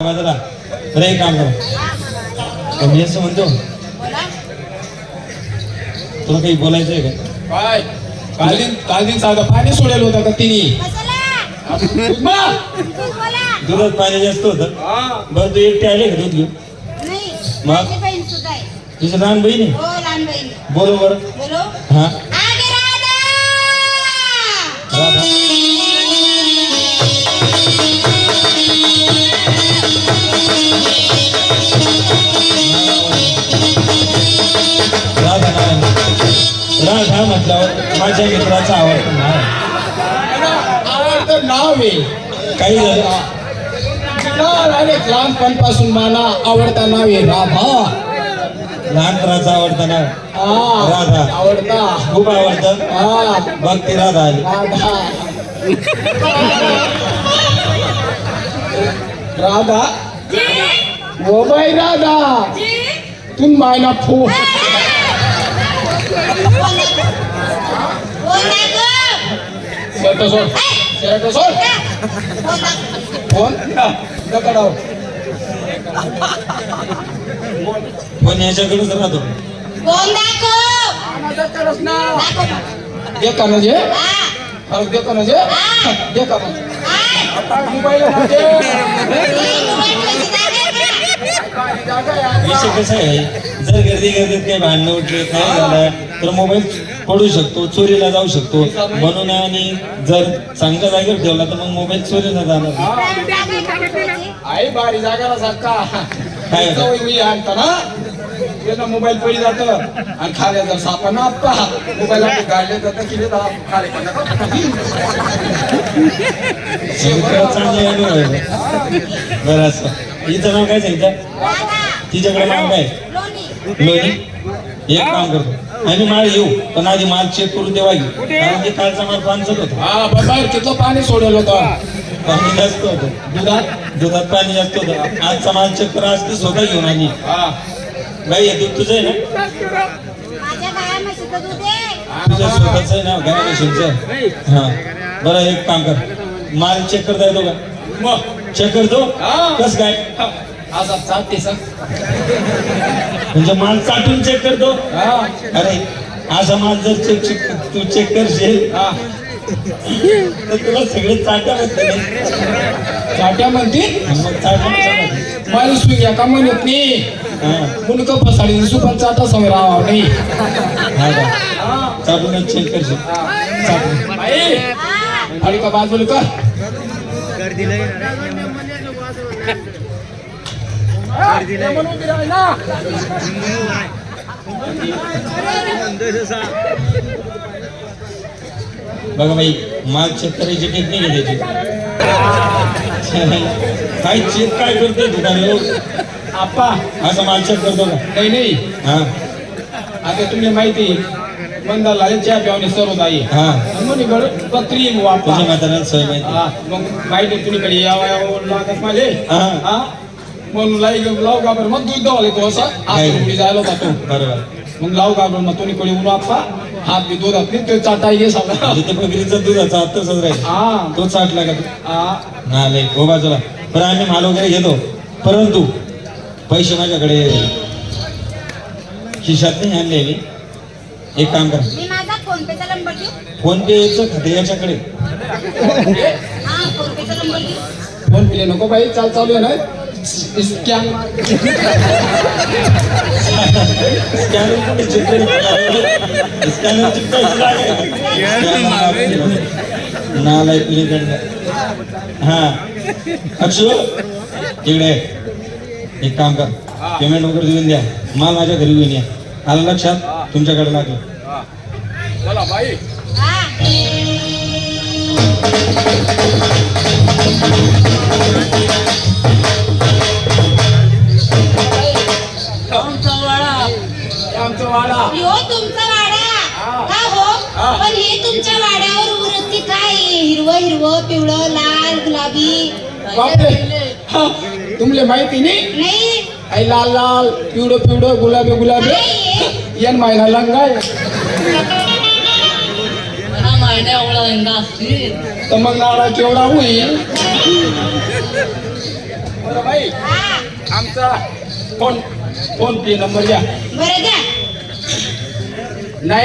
बरं काम करा. मी असं म्हणतो तुला काही बोलायचं आहे का? काय? कालदिन कालदिन साधं पाणी सोडेल होतं का तिने? दुधात पाणी जास्त होतं. हा. बरं तू एकटे आले का दूध घेऊन मग? तुझं लहान बहीण आहे? बोलो बरं. हा. माझ्या मित्राचा आवडतं नाव. आवडतं नाव आहे. काही झालं लहानपणापासून मला आवडता नाव आहे राधा. लहानपणाचा आवडतं नाव? राधा. आवडता. खूप आवडतं. हा. बघ ती राधा आली. राधा. राधा. ओ बाई राधा तुम मायना फो शर्ट सोड शर्ट सोड फोन नका डाव पण याच्याकडेच राहतो विषय कसा आहे? जर गर्दी गर्दीत काही भांडणं उठले नाही झालं तर मोबाईल पडू शकतो चोरीला जाऊ शकतो. म्हणून आणि जर चांगल्या जागेवर ठेवला तर मग मोबाईल चोरीला जाणार. आई बारी जागाला सारखा. काय? आणता ना. त्यानं मोबाईल पडी जात. आणि खाल्या जर सापा ना आप्पा. मोबाईल आपण गाडले जातं किती खाले मित्र चांगले अनुभव आहे. बरं असं. हिचं नाव काय सांगितलं? तिच्याकडे नाव काय? लोणी एक काम करतो. आणि माल येऊ पण आधी माल चेक करून देवा घेऊ कारण की कालचा माल पानसट होता. हा बाबा किती पाणी सोडेल होतं. पाणी जास्त होतं. दुधात दुधात पाणी जास्त होतं. आजचा माल चेक करा आज ती स्वतः घेऊन आली. हा. बाई हे दूध तुझं आहे ना? तुझं स्वतःच आहे ना गाय म्हशींचं हा. बरं एक काम कर. माल चेक करता येतो का? मग. चेक करतो? हा. कस काय? आज चालते सर. म्हणजे माल चाटून चेक करतो. हा. अरे असा माल जर चेक चेक तू चेक करशील हा. तर तुला सगळे चाटा बसते चाट्या म्हणते मग मला सुया का म्हणत नाही. मुनक पसाडी सुपर चाटा सवय राहावा नाही. हा का? चाटूनच चेक करशील. चाटून. का बाजूला कर. बघा बाई चेक करायची टेक्निक आहे त्याची? काय चेक काय करते दुकान आप्पा. असा करतो का नाही नाही. हा. आता तुम्ही माहिती मंदा लालच्या प्यावणे सर्व आहे. हा. म्हणून इकडं बकरी वापा तुझ्या म्हाताऱ्याला सोय माहिती. मग माहिती तुम्ही कडे यावं यावं लागत माझे. हा. म्हणून लाई लाव गाबर मग दूध द्यावा लागतो असं? हात उडी जायला जातो बरोबर मग लाव गाबर मग तुम्ही कडे ऊन आप्पा हात बी दुधात नाही ते चाटा ये सगळं म्हणजे ते बकरीचा दुधाचा आत्ता तसंच राहील हा तो चाटला का तू हा ना लय हो बाजूला बरं आम्ही माल वगैरे घेतो परंतु पैसे माझ्याकडे खिशात नाही आणले मी एक काम कर मी माझा फोन पेचा नंबर देऊ? फोन पेचं खाते याच्याकडे हा फोन पेचा नंबर देऊ. फोन पे नको बाई चाल चालू आहे ना. स्कॅम स्कॅनर कुठे चित्र स्कॅनर नालाय तुझ्याकडनं हा। अक्षु इकडे एक काम कर। पेमेंट वगैरे देऊन द्या माल माझ्या घरी घेऊन या आलं लक्षात तुमच्याकडे लागलं चला बाई हा। आमचं हा. तुमच्या वाड्यावर काय? हिरवं हिरवं पिवळं लाल गुलाबी. बापरे. तुमले माहिती नाही? नाही. आई लाल लाल पिवळं पिवळं गुलाबी गुलाबी? येन महिना लंगाय तर मग नाळा केवढा होईल. हा. आमचा फोन फोन पे नंबर द्या बरं द्या